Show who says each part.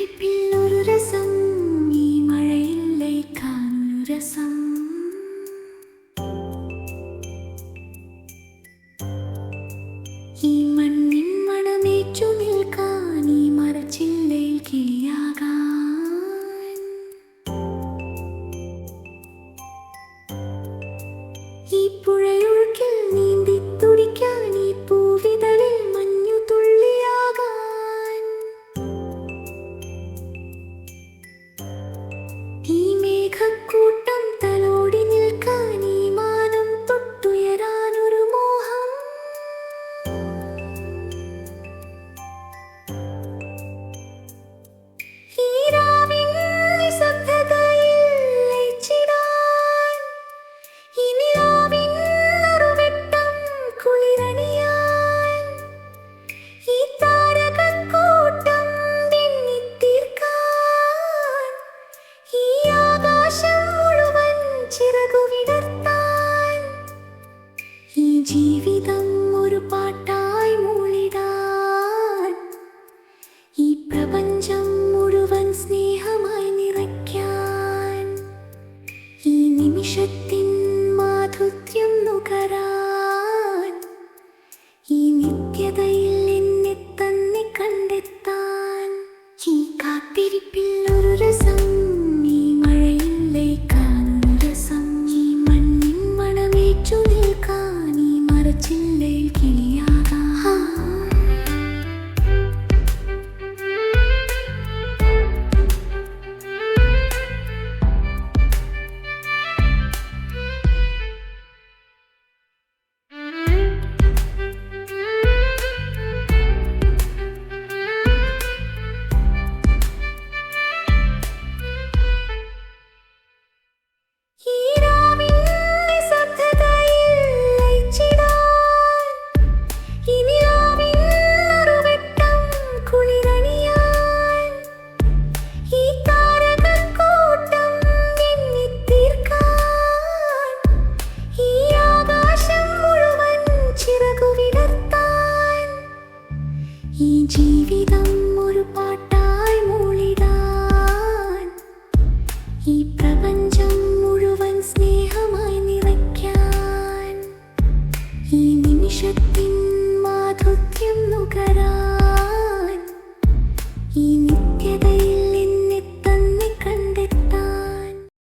Speaker 1: ചിരിപ്പിൽ ഒരു രസം ജീവിതം ഒരു പാട്ടായി മൂളിടാൻ ഈ പ്രപഞ്ചം മുഴുവൻ സ്നേഹമായി നിറയ്ക്കാൻ. ഈ നിമിഷത്തിൻ മാധുര്യം നുകരാൻ. ഈ നിത്യതയിൽ എന്നെ തന്നെ കണ്ടെത്താൻ. ഈ കാത്തിരിപ്പിൽ ഒരു ഈ ജീവിതം ഒരു പാട്ടായി മൂളിടാൻ. ഈ പ്രപഞ്ചം മുഴുവൻ സ്നേഹമായി നിറയ്ക്കാൻ. ഈ നിമിഷത്തിൻ മാധുര്യം നുകരാൻ.